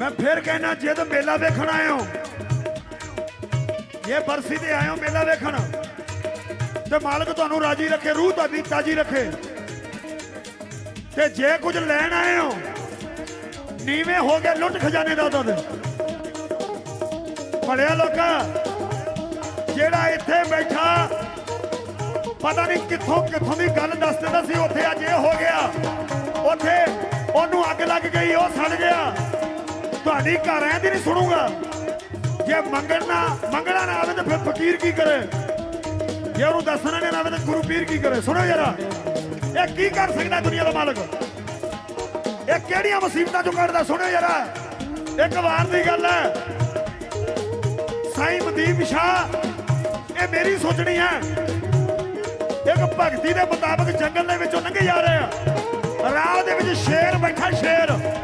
ਮੈਂ ਫਿਰ ਕਹਿਣਾ, ਜੇ ਤਾਂ ਮੇਲਾ ਵੇਖਣ ਆਏ ਹੋ ਇਹ ਬਰਸੀ ਤੇ ਆਏ ਹੋ ਮੇਲਾ ਵੇਖਣ, ਤੇ ਮਾਲਕ ਤੁਹਾਨੂੰ ਰਾਜੀ ਰੱਖੇ, ਰੂਹ ਤੁਹਾਡੀ ਤਾਜੀ ਰੱਖੇ। ਤੇ ਜੇ ਕੁਝ ਲੈਣ ਆਏ ਹੋ, ਨੀਵੇਂ ਹੋ ਗਏ ਲੁੱਟ ਖਜ਼ਾਨੇ ਦਾ ਦੁੱਧ। ਭਲਿਆ ਲੋਕਾਂ, ਜਿਹੜਾ ਇੱਥੇ ਬੈਠਾ, ਪਤਾ ਨਹੀਂ ਕਿੱਥੋਂ ਕਿੱਥੋਂ ਦੀ ਗੱਲ ਦੱਸ ਦਿੰਦਾ ਸੀ, ਉੱਥੇ ਅੱਜ ਇਹ ਹੋ ਗਿਆ। ਉੱਥੇ ਉਹਨੂੰ ਅੱਗ ਲੱਗ ਗਈ, ਉਹ ਸੜ ਗਿਆ। ਤੁਹਾਡੀ ਘਰ ਐਂ ਦੀ ਨਹੀਂ ਸੁਣੂਗਾ। ਜੇ ਮੰਗਣ ਮੰਗਣਾ ਨਾ ਆਵੇ ਤਾਂ ਫਿਰ ਫਕੀਰ ਕੀ ਕਰੇ? ਜੇ ਉਹਨੂੰ ਦੱਸਣਾ ਨਹੀਂ ਆਵੇ ਤਾਂ ਗੁਰੂ ਪੀਰ ਕੀ ਕਰੇ? ਸੁਣੋ ਜਰਾ। ਇਹ ਕੀ ਕਰ ਸਕਦਾ ਦੁਨੀਆ ਦਾ ਮਾਲਕ? ਇਹ ਕਿਹੜੀਆਂ ਮੁਸੀਬਤਾਂ ਚੋਂ ਕੱਢਦਾ? ਸੁਣਿਓ ਜਰਾ। ਇੱਕ ਵਾਰ ਦੀ ਗੱਲ ਹੈ। ਸਾਈਂ ਮਦੀਪ ਸ਼ਾਹ, ਇਹ ਮੇਰੀ ਸੋਚਣੀ ਹੈ। ਇੱਕ ਭਗਤੀ ਦੇ ਮੁਤਾਬਕ ਜੰਗਲ ਦੇ ਵਿੱਚੋਂ ਲੰਘੇ ਜਾ ਰਹੇ ਆ। ਰਾਹ ਦੇ ਵਿੱਚ ਸ਼ੇਰ ਬੈਠਾ, ਸ਼ੇਰ।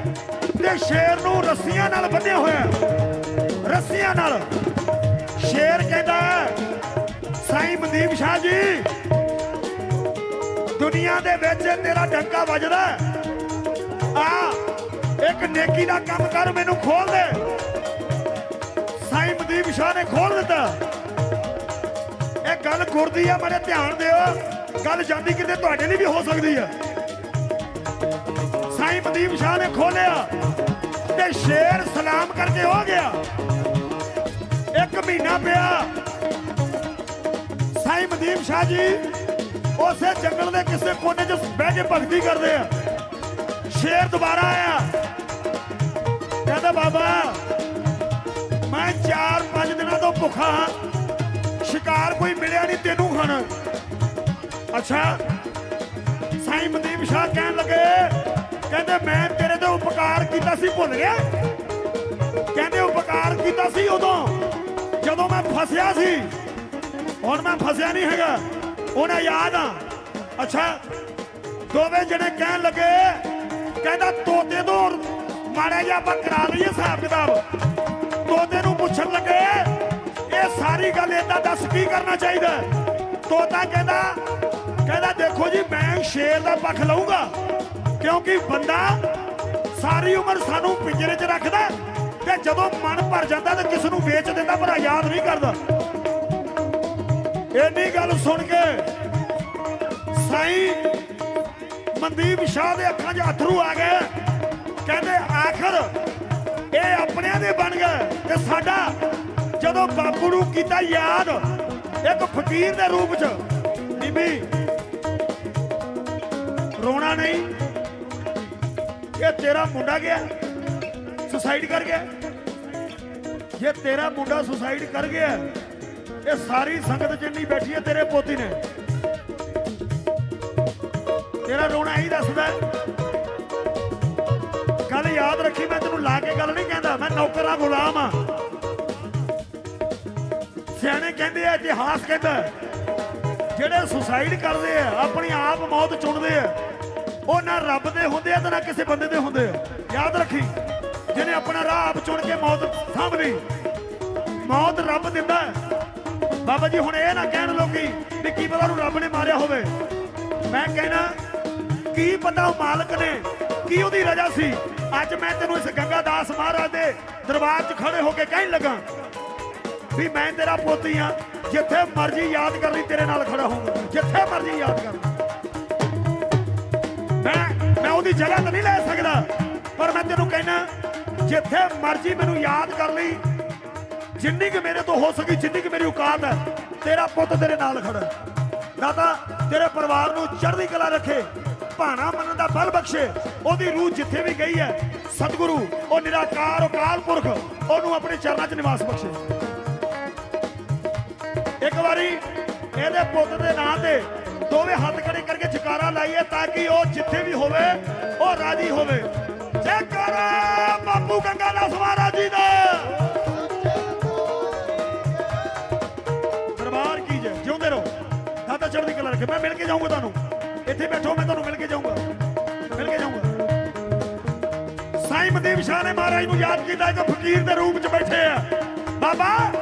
ਤੇ ਸ਼ੇਰ ਨੂੰ ਰੱਸੀਆਂ ਨਾਲ ਬੰਨਿਆ ਹੋਇਆ ਰੱਸੀਆਂ ਨਾਲ। ਸ਼ੇਰ ਕਹਿੰਦਾ ਸਾਈਂ ਮਦੀਪ ਸ਼ਾਹ ਜੀ, ਦੁਨੀਆ ਦੇ ਵਿੱਚ ਤੇਰਾ ਡੰਕਾ ਵੱਜਦਾ ਆ, ਇੱਕ ਨੇਕੀ ਦਾ ਕੰਮ ਕਰ, ਮੈਨੂੰ ਖੋਲ ਦੇ। ਸਾਈਂ ਮਨਦੀਪ ਸ਼ਾਹ ਨੇ ਖੋਲ ਦਿੱਤਾ। ਇਹ ਗੱਲ ਗੁਰਦੀ ਆ, ਮਾਰੇ ਧਿਆਨ ਦਿਓ। ਗੱਲ ਜਾਂਦੀ ਕਿਤੇ ਤੁਹਾਡੇ ਲਈ ਵੀ ਹੋ ਸਕਦੀ ਆ। ਸਾਈਂ ਮਦੀਪ ਸ਼ਾਹ ਨੇ ਖੋਲਿਆ ਤੇ ਸ਼ੇਰ ਸਲਾਮ ਕਰਕੇ ਹੋ ਗਿਆ। ਇੱਕ ਮਹੀਨਾ ਪਿਆ। ਸਾਈਂ ਮਦੀਪ ਸ਼ਾਹ ਜੀ, ਉਸੇ ਜੰਗਲ ਦੇ ਕਿਸੇ ਕੋਨੇ 'ਚ ਬਹਿ ਕੇ ਭਗਤੀ ਕਰਦੇ ਆ। ਸ਼ੇਰ ਦੁਬਾਰਾ ਆਇਆ। ਕਹਿੰਦਾ, ਬਾਬਾ, ਮੈਂ 4-5 ਦਿਨਾਂ ਤੋਂ ਭੁੱਖਾ ਹਾਂ। ਸ਼ਿਕਾਰ ਕੋਈ ਮਿਲਿਆ ਨਹੀਂ ਤੈਨੂੰ ਖਾਣਾ ਅੱਛਾ, ਸਾਈਂ ਮਨਦੀਪ ਸ਼ਾਹ ਕਹਿਣ ਲੱਗੇ ਕਹਿੰਦੇ ਮੈਂ ਤੇਰੇ ਤੇ ਉਪਕਾਰ ਕੀਤਾ ਸੀ, ਭੁੱਲ ਗਿਆ? ਕਹਿੰਦੇ ਉਪਕਾਰ ਕੀਤਾ ਸੀ ਉਦੋਂ, ਜਦੋਂ ਮੈਂ ਫਸਿਆ ਸੀ। ਹੁਣ ਮੈਂ ਫਸਿਆ ਨਹੀਂ ਹੈਗਾ, ਉਹਨਾਂ ਯਾਦ ਆ। ਅੱਛਾ, ਦੋਵੇਂ ਜਣੇ ਕਹਿਣ ਲੱਗੇ, ਕਹਿੰਦਾ ਤੋਤੇ ਤੋਂ ਮਾੜਾ ਜਿਹਾ ਆਪਾਂ ਕਰਾ ਲਈਏ ਹਿਸਾਬ ਕਿਤਾਬ। ਤੋਤੇ ਨੂੰ ਪੁੱਛਣ ਲੱਗੇ, ਇਹ ਸਾਰੀ ਗੱਲ ਏਦਾਂ ਦੱਸ ਕੀ ਕਰਨਾ ਚਾਹੀਦਾ? ਤੋਤਾ ਕਹਿੰਦਾ ਕਹਿੰਦਾ ਦੇਖੋ ਜੀ, ਮੈਂ ਸ਼ੇਰ ਦਾ ਪੱਖ ਲਊਂਗਾ। ਕਿਉਂਕਿ ਬੰਦਾ ਸਾਰੀ ਉਮਰ ਸਾਨੂੰ ਪਿੰਜਰੇ 'ਚ ਰੱਖਦਾ ਤੇ ਜਦੋਂ ਮਨ ਭਰ ਜਾਂਦਾ ਤੇ ਕਿਸ ਨੂੰ ਵੇਚ ਦਿੰਦਾ ਪਰ ਆਜ਼ਾਦ ਨਹੀਂ ਕਰਦਾ। ਇੰਨੀ ਗੱਲ ਸੁਣ ਕੇ ਸਾਈ ਮਨਦੀਪ ਸ਼ਾਹ ਦੇ ਅੱਖਾਂ 'ਚ ਅਥਰੂ ਆ ਗਏ। ਕਹਿੰਦੇ, ਆਖਰ ਇਹ ਆਪਣਿਆਂ ਦੇ ਬਣ ਗਏ ਤੇ ਸਾਡਾ ਜਦੋਂ ਬਾਪੂ ਨੂੰ ਕੀਤਾ ਯਾਦ, ਇੱਕ ਫਕੀਰ ਦੇ ਰੂਪ 'ਚ। ਬੀਬੀ, ਰੋਣਾ ਨਹੀਂ। ਇਹ ਤੇਰਾ ਮੁੰਡਾ ਗਿਆ ਸੁਸਾਈਡ ਕਰ ਗਿਆ। ਜੇ ਤੇਰਾ ਮੁੰਡਾ ਸੁਸਾਈਡ ਕਰ ਗਿਆ, ਇਹ ਸਾਰੀ ਸੰਗਤ ਜਿੰਨੀ ਬੈਠੀ ਹੈ ਤੇਰੇ ਪੋਤੀ ਨੇ। ਤੇਰਾ ਰੋਣਾ ਹੀ ਦੱਸਦਾ ਗੱਲ ਯਾਦ ਰੱਖੀ, ਮੈਂ ਤੈਨੂੰ ਲਾ ਕੇ ਗੱਲ ਨਹੀਂ ਕਹਿੰਦਾ, ਮੈਂ ਨੌਕਰ ਆ ਗੁਲਾਮ ਆ ਸਿਆਣੇ ਕਹਿੰਦੇ ਆ, ਇਤਿਹਾਸ ਕਹਿੰਦਾ, ਜਿਹੜੇ ਸੁਸਾਈਡ ਕਰਦੇ ਆ, ਆਪਣੀ ਆਪ ਮੌਤ ਚੁਣਦੇ ਆ। ਉਹ ਨਾ ਰੱਬ ਦੇ ਹੁੰਦੇ ਆ ਤੇ ਨਾ ਕਿਸੇ ਬੰਦੇ ਦੇ ਹੁੰਦੇ ਆ। ਯਾਦ ਰੱਖੀ, ਜਿਹਨੇ ਆਪਣਾ ਰਾਹ ਆਪ ਚੁਣ ਕੇ ਮੌਤ ਸਾਂਭ ਲਈ ਮੌਤ ਰੱਬ ਦਿੰਦਾ ਬਾਬਾ ਜੀ, ਹੁਣ ਇਹ ਨਾ ਕਹਿਣ ਲੋਕੀ ਵੀ ਕੀ ਪਤਾ ਨੂੰ ਰੱਬ ਨੇ ਮਾਰਿਆ ਹੋਵੇ। ਮੈਂ ਕਹਿਣਾ, ਕੀ ਪਤਾ ਉਹ ਮਾਲਕ ਨੇ ਕੀ ਉਹਦੀ ਰਜਾ ਸੀ? ਅੱਜ ਮੈਂ ਤੈਨੂੰ ਇਸ ਗੰਗਾ ਦਾਸ ਮਹਾਰਾਜ ਦੇ ਦਰਬਾਰ 'ਚ ਖੜੇ ਹੋ ਕੇ ਕਹਿਣ ਲੱਗਾ ਵੀ ਮੈਂ ਤੇਰਾ ਪੋਤੀ ਆ ਜਿੱਥੇ ਮਰਜ਼ੀ ਯਾਦ ਕਰ ਲਈ, ਤੇਰੇ ਨਾਲ ਖੜਾ ਹੋਊਂਗਾ। ਜਿੱਥੇ ਮਰਜ਼ੀ ਯਾਦ ਕਰ। ਮੈਂ ਮੈਂ ਉਹਦੀ ਜਗ੍ਹਾ ਤਾਂ ਨਹੀਂ ਲੈ ਸਕਦਾ। ਪਰ ਮੈਂ ਤੈਨੂੰ ਕਹਿਣਾ ਜਿੱਥੇ ਮਰਜ਼ੀ ਮੈਨੂੰ ਯਾਦ ਕਰ ਲਈ, ਜਿੰਨੀ ਕਿ ਮੇਰੇ ਤੋਂ ਹੋ ਸਕੀ, ਜਿੰਨੀ ਕਿ ਮੇਰੀ ਔਕਾਤ ਹੈ, ਤੇਰਾ ਪੁੱਤ ਤੇਰੇ ਨਾਲ ਖੜਾ ਦਾਤਾ, ਤੇਰੇ ਪਰਿਵਾਰ ਨੂੰ ਚੜ੍ਹਦੀ ਕਲਾ ਰੱਖੇ, ਭਾਣਾ ਮੰਨਣ ਦਾ ਬਲ ਬਖਸ਼ੇ, ਉਹਦੀ ਰੂਹ ਜਿੱਥੇ ਵੀ ਗਈ ਹੈ, ਸਤਿਗੁਰੂ, ਉਹ ਨਿਰਾਕਾਰ ਅਕਾਲ ਪੁਰਖ, ਉਹਨੂੰ ਆਪਣੇ ਚਰਨਾਂ 'ਚ ਨਿਵਾਸ ਬਖਸ਼ੇ। ਇੱਕ ਵਾਰੀ, ਇਹਦੇ ਪੁੱਤ ਦੇ ਨਾਂ ਤੇ ਕਿ ਉਹ ਜਿੱਥੇ ਵੀ ਹੋਵੇ, ਉਹ ਰਾਜੀ ਹੋਵੇ। ਜੈਕਾਰਾ ਬਾਪੂ ਗੰਗਾ ਦਾਸ ਮਹਾਰਾਜ ਜੀ ਦਾ। ਦਰਬਾਰ ਕੀ ਜੈ? ਜਿਉਂਦੇ ਰਹੋ। ਦਾਤਾ ਚੜ੍ਹਦੀ ਕਲਾ ਰੱਖੇ। ਮੈਂ ਮਿਲ ਕੇ ਜਾਊਂਗਾ ਤੁਹਾਨੂੰ। ਇੱਥੇ ਬੈਠੋ, ਮੈਂ ਤੁਹਾਨੂੰ ਮਿਲ ਕੇ ਜਾਊਂਗਾ। ਮਿਲ ਕੇ ਜਾਊਂਗਾ। ਸਾਈਂ ਮਦੀਪ ਸ਼ਾਹ ਨੇ ਮਹਾਰਾਜ ਨੂੰ ਯਾਦ ਕੀਤਾ, ਇੱਕ ਫਕੀਰ ਦੇ ਰੂਪ 'ਚ ਬੈਠੇ ਆ। ਬਾਬਾ,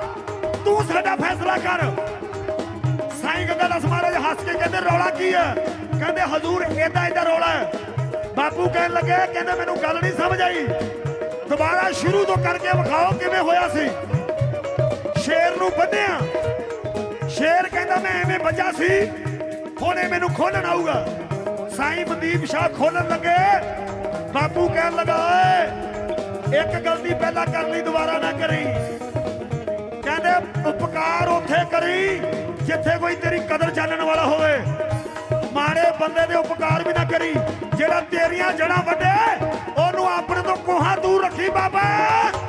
ਤੂੰ ਸਾਡਾ ਫੈਸਲਾ ਕਰ। ਸਾਈਂ ਗੰਗਾ ਦਾਸ ਮਹਾਰਾਜ ਹੱਸ ਕੇ ਕਹਿੰਦੇ, ਰੌਲਾ ਕੀ ਹੈ ਕਹਿੰਦੇ, ਹਜ਼ੂਰ, ਏਦਾਂ ਇਹਦਾ ਰੌਲਾ ਬਾਪੂ ਕਹਿਣ ਲੱਗੇ, ਕਹਿੰਦੇ, ਮੈਨੂੰ ਗੱਲ ਨਹੀਂ ਸਮਝ ਆਈ। ਦੁਬਾਰਾ ਸ਼ੁਰੂ ਤੋਂ ਕਰਕੇ ਵਿਖਾਓ ਕਿਵੇਂ ਹੋਇਆ ਸੀ। ਸ਼ੇਰ ਨੂੰ ਬੰਨਿਆ। ਸ਼ੇਰ ਕਹਿੰਦਾ, ਮੈਂ ਐਵੇਂ ਵੱਜਾ ਸੀ, ਹੁਣ ਮੈਨੂੰ ਖੋਲਣ ਆਊਗਾ। ਸਾਈਂ ਮਨਦੀਪ ਸ਼ਾਹ ਖੋਲਣ ਲੱਗੇ। ਬਾਪੂ ਕਹਿਣ ਲੱਗਾ, ਓਏ, ਇੱਕ ਗਲਤੀ ਪਹਿਲਾਂ ਕਰ ਲਈ, ਦੁਬਾਰਾ ਨਾ ਕਰੀ। ਕਹਿੰਦੇ, ਉਪਕਾਰ ਉੱਥੇ ਕਰੀ, ਜਿੱਥੇ ਕੋਈ ਤੇਰੀ ਕਦਰ ਜਾਣਨ ਵਾਲਾ ਹੋਵੇ। ਮਾੜੇ ਬੰਦੇ ਦੇ ਉਪਕਾਰ ਵੀ ਨਾ ਕਰੀ। ਜਿਹੜਾ ਤੇਰੀਆਂ ਜੜਾਂ ਵੱਡੇ ਉਹਨੂੰ ਆਪਣੇ ਤੋਂ ਕੋਹਾਂ ਦੂਰ ਰੱਖੀ ਬਾਬਾ।